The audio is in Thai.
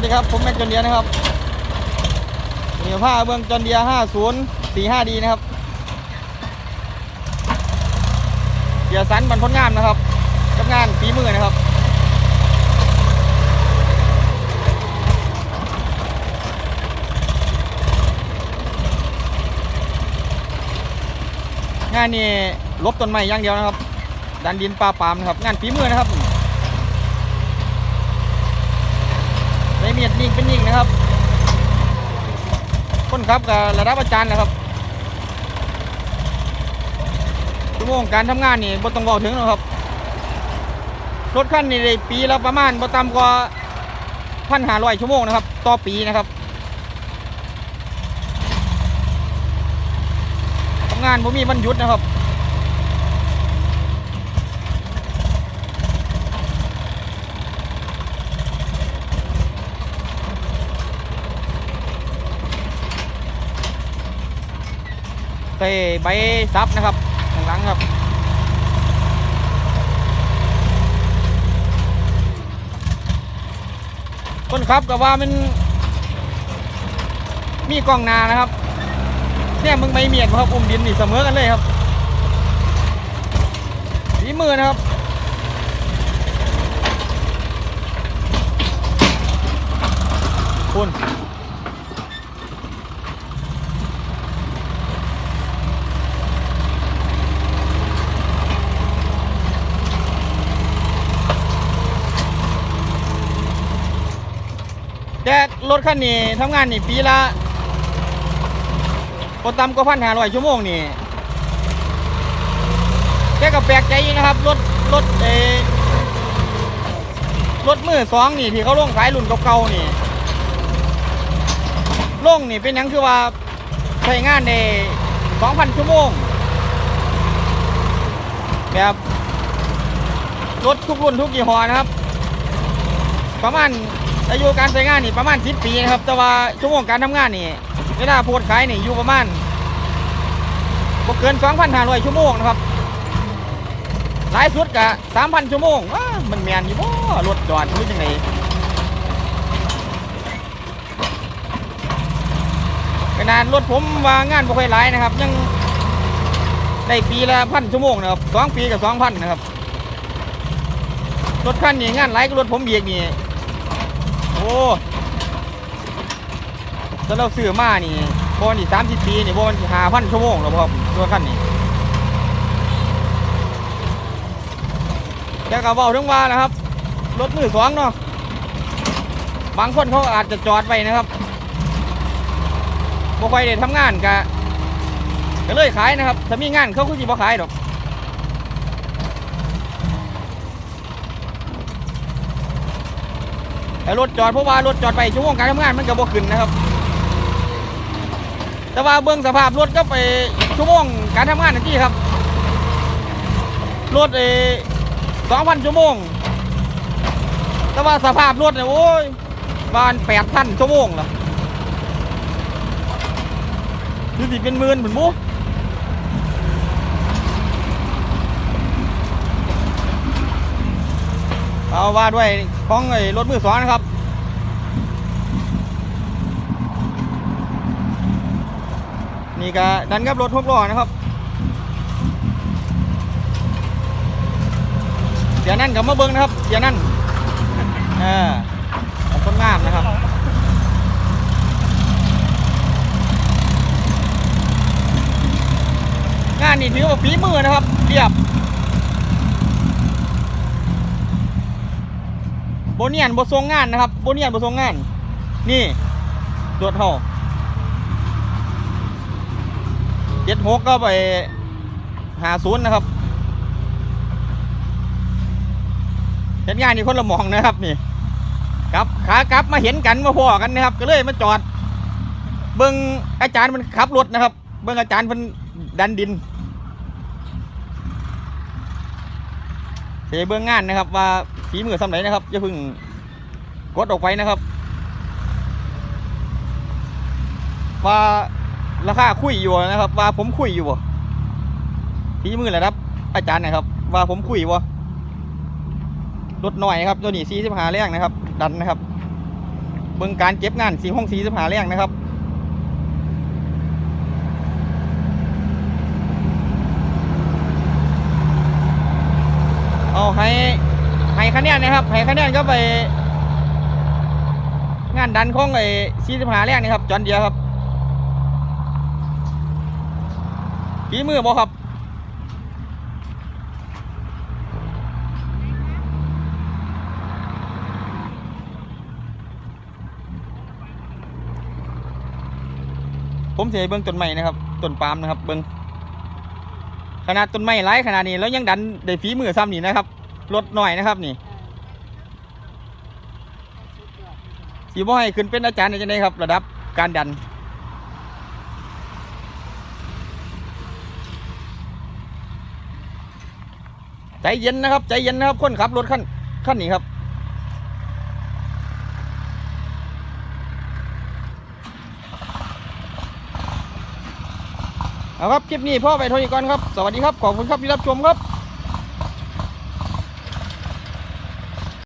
วัสดีครับ ผมแม็กจอนเดียนะครับมีผ้าเบื้องจอนเดีย5045ดีนะครับเดียสันบรรพนงามนะครับกับงานฝีมือนะครับงานนี้ลบต้นไม้อย่างเดียวนะครับดันดินปลาปามนะครับ งานฝีมือนะครับในเมียดนิ่งเป็นนิ่งนะครับ คนขับกับระดับอาจารย์นะครับชั่วโมงการทำงานนี่บ่ต้องบอกถึงหรอกครับ รถคันนี้ได้ปีละประมาณบ่ต่ำกว่าพันห้าร้อยชั่วโมงนะครับ ต่อปีนะครับทำงานผมมีวันหยุดนะครับ ใส่ใบซับนะครับข้างหลังครับคนขับกับว่ามันมีกล้องนานะครับ เนี่ยมึงไม่เมียนครับอุ้มดินนี่เสมอกันเลยครับฝีมือนะครับคุณ แต่รถคันนี้ทำงานนี่ปีละก็ต่ำกว่าพันหาร้อยชั่วโมงนี่แต่ก็แปลกใจนะครับ รถรถเอรถมือสองนี่ที่เขาลงขายรุ่นเก่าๆนี่ลงนี่เป็นยังคือว่าใช้งานในสองพันชั่วโมง แบบรถทุกรุ่นทุกยี่ห้อนะครับ ประมาณ อายุการใช้งานนี่ประมาณ10ปีนะครับ แต่ว่าชั่วโมงการทำงานนี่เวลาโพดขายนี่อยู่ประมาณบ่เกิน2,500ชั่วโมงนะครับหลายสุดกะ3,000ชั่วโมงว้ามันแมนอยู่บ่รถจอดรู้จังไดขนาดรถผมว่างานบ่ค่อยหลายนะครับ ยังได้ปีละพันชั่วโมงนะครับสองปีกับ2,000นะครับรถคันนี้งานหลายก็รถผมเบียกนี่ โอ้ถ้าเราซื้อมานี่บอลนี่สามสิบปีนี่บอลหาพันชั่วโมงแล้วครับตัวคันนี้แต่ก็เบาถึงว่านะครับ รถมือสองเนาะ บางคนเขาอาจจะจอดไว้นะครับบ่ค่อยได้ทำงานกะก็เลยขายนะครับ ถ้ามีงานเขาคือสิบ่ขายดอก แต่รถจอดเพราะว่ารถจอดไปชั่วโมงการทำงานมันก็บ่ขึ้นนะครับ แต่ว่าเบื้องสภาพรถก็ไปชั่วโมงการทำงานนั่นที่ครับรถเอสองพันชั่วโมง แต่ว่าสภาพรถเนี่ยโอ้ยประมาณแปดพันชั่วโมงละคือสิเป็นหมื่นเหมือนบุ เอาว่าด้วยของไอ้รถมือสองนะครับนี่ก็ดันกับรถหกล้อนะครับ เดี๋ยวนั่นกับมาเบิ้งนะครับ เดี๋ยวนั่นเออต้นงามนะครับงานนี่ถือว่าฝีมือนะครับ เรียบ บเนียนโบทรงงานนะครับโบเนียนโบทรงงาน นี่ตรวจห่อเจ็ดหกก็ไปหาศูนย์นะครับเห็นงานนี่คนละมองนะครับนี่กลับขากลับมาเห็นกันมาพ่อกันนะครับ ก็เลยมาจอด เบิ้งอาจารย์มันขับรถนะครับ เบิ้งอาจารย์มันดันดินเดี๋ยเบิ้องงานนะครับว่า ฝีมือสำไหนนะครับอย่าเพึ่งกดออกไปนะครับ ว่าราคาคุยอยู่นะครับ ว่าผมคุยอยู่ฝีมือแหละครับ อาจารย์นะครับ ว่าผมคุยบ่รถหน่อยครับตัวนี้สี่สิบหาแรงนะครับ ดันนะครับเบิ่งการเก็บงานสีห้องสีสิบหาแรงนะครับเอาให้ ให้คะแนนนะครับให้คะแนนก็ไป งานดันของไอ้สีสิบหาแรงนี่ครับจอนเดียครับฝีมือบ่ครับผมเสียเบิ้งต้นไม้นะครับต้นปาล์มนะครับเบิ้งขนาดต้นไม้หลายขนาดนี้แล้วยังดันได้ฝีมือซ้ำนี่นะครับ ลดหน่อยนะครับนี่สีบ่ให้ขึ้นเป็นอาจารย์ได้จังไดครับ ระดับการดัน ใจเย็นนะครับ ใจเย็นนะครับคนขับรถขั้นขั้นนี้ครับเอาครับ คลิปนี้พ่อไปเท่านี้ก่อนครับ สวัสดีครับ ขอบคุณครับที่รับชมครับ